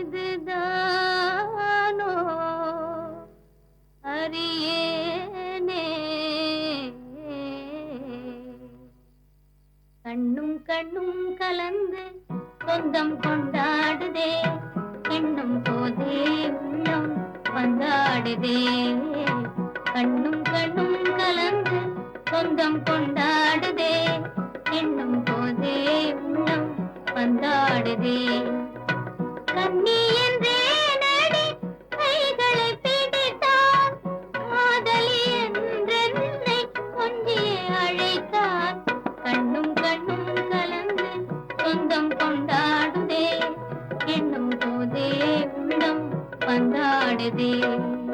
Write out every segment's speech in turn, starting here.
இதுதானோ அறியேனே. கண்ணும் கண்ணும் கலந்து சொந்தம் கொண்டாடுதே. கண்ணும் போதே உள்ளம் கொண்டாடுதே கண்ணும் கண்ணும் கலந்து சொந்தம் கொண்டாடுதே. என்னும் போதே உள்ளம் கொண்டாடுதே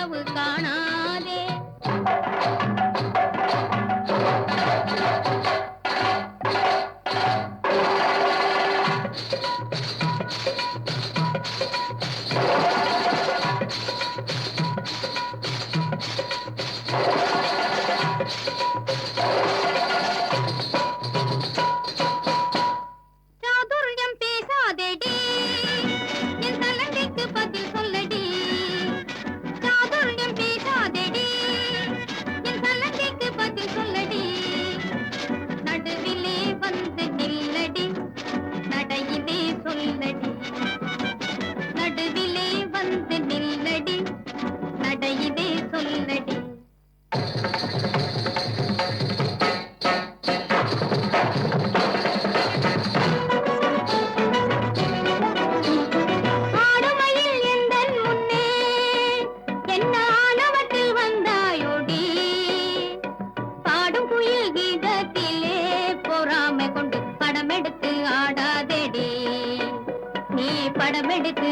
கனவு காண படம் எடுத்து